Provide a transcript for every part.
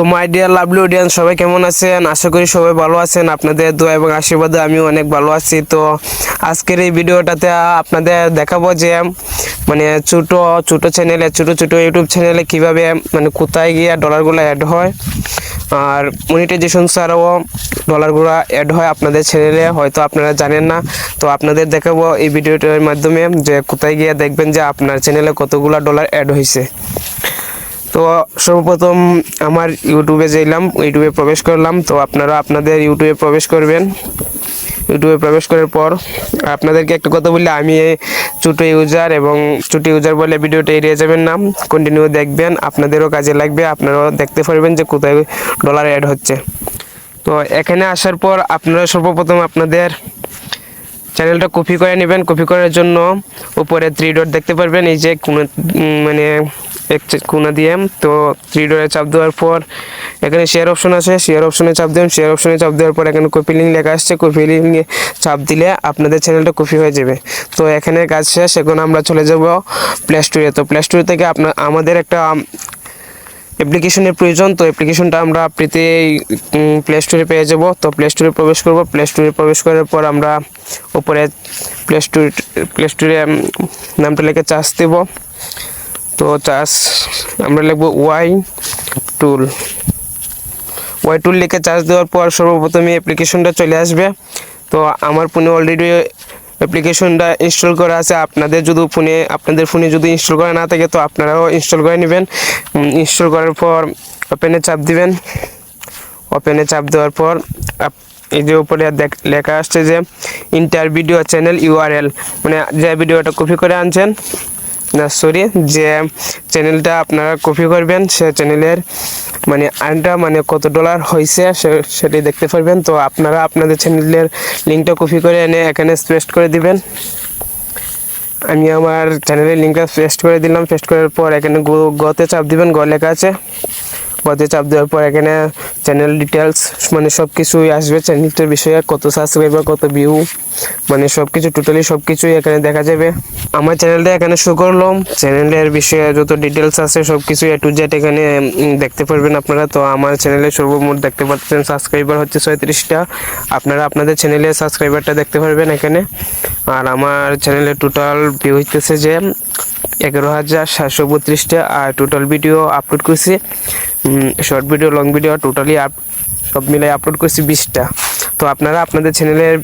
তো my dear lovely audience সবাই কেমন আছেন? আশা করি সবাই ভালো আছেন। আপনাদের দোয়া এবং আশীর্বাদে আমিও অনেক ভালো আছি। তো আজকের এই ভিডিওটাতে আপনাদের দেখাবো যে মানে ছোটো ছোটো চ্যানেলে ছোটো ছোটো ইউটিউব চ্যানেলে কীভাবে মানে কোথায় গিয়ে ডলারগুলো অ্যাড হয়। আর মনিটাইজেশন ছাড়াও ডলারগুলো অ্যাড হয় আপনাদের চ্যানেলে হয়তো আপনারা জানেন না। তো আপনাদের দেখাবো এই ভিডিওটার মাধ্যমে যে কোথায় গিয়ে দেখবেন যে আপনার চ্যানেলে কতগুলো ডলার অ্যাড হয়েছে তো সর্বপ্রথম আমার ইউটিউবে যাইলাম ইউটিউবে প্রবেশ করলাম। তো আপনারা আপনাদের ইউটিউবে প্রবেশ করবেন। ইউটিউবে প্রবেশ করার পর আপনাদেরকে একটা কথা বললে আমি ছোটো ইউজার এবং ছোটো ইউজার বলে ভিডিওটা এড়িয়ে যাবেন না। কন্টিনিউ দেখবেন, আপনাদেরও কাজে লাগবে, আপনারাও দেখতে পারবেন যে কোথায় ডলার অ্যাড হচ্ছে। তো এখানে আসার পর আপনারা সর্বপ্রথম আপনাদের চ্যানেলটা কপি করে নেবেন। কপি করার জন্য উপরে থ্রি ডট দেখতে পারবেন, এই যে কোনো মানে এক কোনা দিয়ে তো থ্রি ডটে চাপ দেওয়ার পর এখানে শেয়ার অপশন আছে। শেয়ার অপশনে চাপ দেবেন শেয়ার অপশনে চাপ দেওয়ার পর এখানে কপি লিঙ্ক লেখা আসছে। কপি চাপ দিলে আপনাদের চ্যানেলটা কপি হয়ে যাবে। তো এখানে কাজ শেষ। এখন আমরা চলে যাব প্লে স্টোরে তো প্লে স্টোর থেকে আপনার আমাদের একটা অ্যাপ্লিকেশনের প্রয়োজন। তো অ্যাপ্লিকেশনটা আমরা প্রিতে প্লে স্টোরে পেয়ে যাব। তো প্লে স্টোরে প্রবেশ করব। প্লে স্টোরে প্রবেশ করার পর আমরা উপরে প্লে স্টোর প্লে স্টোরে নামটা লিখে চার্জ দেব। তো চার্জ আমরা লিখব ওয়াই টুল ওয়াই টুল লিখে চার্জ দেওয়ার পর সর্বপ্রথমে অ্যাপ্লিকেশনটা চলে আসবে। তো আমার ফোনে অলরেডি অ্যাপ্লিকেশনটা ইনস্টল করা আছে। আপনাদের যদি ফোনে আপনাদের ফোনে যদি ইনস্টল করা না থাকে, তো আপনারাও ইনস্টল করে নেবেন। ইনস্টল করার পর ওপেনে চাপ দিবেন। ওপেনে চাপ দেওয়ার পর এই যে উপরে লেখা আসছে যে ইন্টার ভিডিও চ্যানেল ইউআরএল মানে যে ভিডিওটা কপি করে আনছেন সরি যে চ্যানেলটা আপনারা কপি করবেন, সে চ্যানেলের মানে আর্নটা মানে কত ডলার হয়েছে সেটি দেখতে পারবেন। তো আপনারা আপনাদের চ্যানেলের লিঙ্কটা কপি করে এনে এখানে পেস্ট করে দিবেন। আমি আমার চ্যানেলের লিঙ্কটা পেস্ট করে দিলাম। পেস্ট করার পর এখানে গতে চাপ দিবেন গ লেখা আছে গতে চাপ দেওয়ার পর এখানে চ্যানেল ডিটেলস মানে সব কিছুই আসবে। চ্যানেলটার বিষয়ে কত সাবস্ক্রাইবার কত ভিউ মানে সব কিছু টোটালি সব কিছুই এখানে দেখা যাবে। আমার চ্যানেলটা এখানে শো করলাম। চ্যানেলের বিষয়ে যত ডিটেলস আছে সব কিছু এ টু জেড এখানে দেখতে পারবেন আপনারা। তো আমার চ্যানেলে সর্বমোট দেখতে পাচ্ছেন সাবস্ক্রাইবার হচ্ছে ছয়ত্রিশটা। আপনারা আপনাদের চ্যানেলে সাবস্ক্রাইবারটা দেখতে পারবেন এখানে। আর আমার চ্যানেলে টোটাল ভিউ হইতেছে যে, এগারো হাজার সাতশো বত্রিশটা। আর টোটাল ভিডিও আপলোড করছি short video long video totally up সব মিলাই আপলোড করছি বিশটা। তো আপনারা আপনাদের চ্যানেলের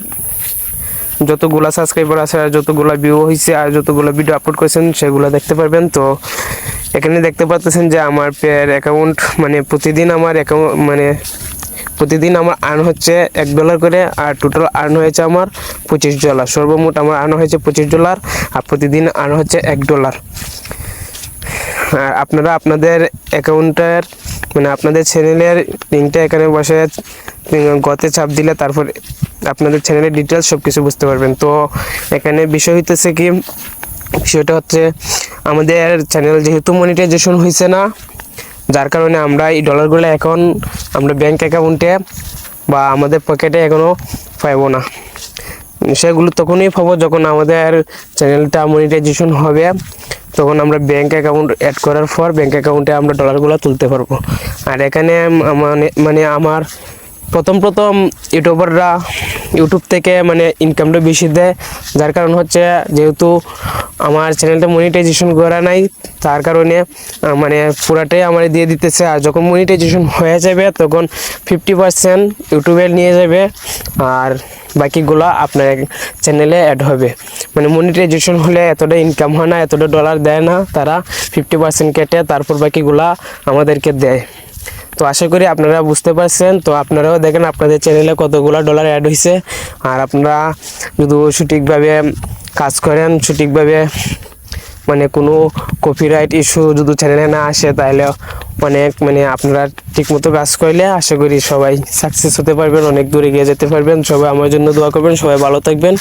যতগুলা সাবস্ক্রাইবার আছে, আর যতগুলা ভিউ হয়েছে আর যতগুলো ভিডিও আপলোড করেছেন, সেগুলো দেখতে পারবেন। তো এখানে দেখতে পাচ্ছেন যে আমার পেয়ার অ্যাকাউন্ট মানে প্রতিদিন আমার অ্যাকাউন্ট মানে প্রতিদিন আমার আর্ন হচ্ছে এক ডলার করে, আর টোটাল আর্ন হয়েছে আমার পঁচিশ ডলার সর্বমোট আমার আর্ন হয়েছে পঁচিশ ডলার আর প্রতিদিন আর্ন হচ্ছে এক ডলার আর আপনারা আপনাদের অ্যাকাউন্টের মানে আপনাদের চ্যানেলের লিঙ্কটা এখানে বসে গতে চাপ দিলে তারপর আপনাদের চ্যানেলের ডিটেলস সব কিছু বুঝতে পারবেন। তো এখানে বিষয় হইতেছে কি, বিষয়টা হচ্ছে আমাদের চ্যানেল যেহেতু মনিটাইজেশন হয়েছে না, যার কারণে আমরা এই ডলারগুলো এখন আমরা ব্যাংক অ্যাকাউন্টে বা আমাদের পকেটে এখনও পাইবো না। সেগুলো তখনই পাবো যখন আমাদের চ্যানেলটা মনিটাইজেশন হবে। তখন আমরা ব্যাঙ্ক অ্যাকাউন্ট অ্যাড করার পর ব্যাঙ্ক অ্যাকাউন্টে আমরা ডলারগুলো তুলতে পারব। আর এখানে মানে মানে আমার প্রথম প্রথম ইউটিউবাররা ইউটিউব থেকে মানে ইনকামটা বেশি দেয়। যার কারণ হচ্ছে যেহেতু আমার চ্যানেলটা মনিটাইজেশন করা নাই, তার কারণে মানে পুরাটাই আমার দিয়ে দিতেছে। আর যখন মনিটাইজেশন হয়ে যাবে, তখন ফিফটি পার্সেন্ট ইউটিউবে নিয়ে যাবে। আর বাকিগুলো আপনার চ্যানেলে অ্যাড হবে। মানে মনিটাইজেশন হলে এতটা ইনকাম হয় না, এতটা ডলার দেয় না, তারা ফিফটি পার্সেন্ট কেটে তারপর বাকিগুলা আমাদেরকে দেয়। তো আশা করি আপনারা বুঝতে পারছেন। তো আপনারাও দেখেন আপনাদের চ্যানেলে কতগুলো ডলার অ্যাড হয়েছে আর আপনারা যদি সঠিকভাবে কাজ করেন, সঠিকভাবে মানে কোনো কপিরাইট ইস্যু যদি চ্যানেলে না আসে, তাহলে অনেক মানে আপনারা ঠিকমতো কাজ করলে আশা করি সবাই সাকসেস হতে পারবেন, অনেক দূরে গিয়ে যেতে পারবেন। সবাই আমার জন্য দোয়া করবেন, সবাই ভালো থাকবেন।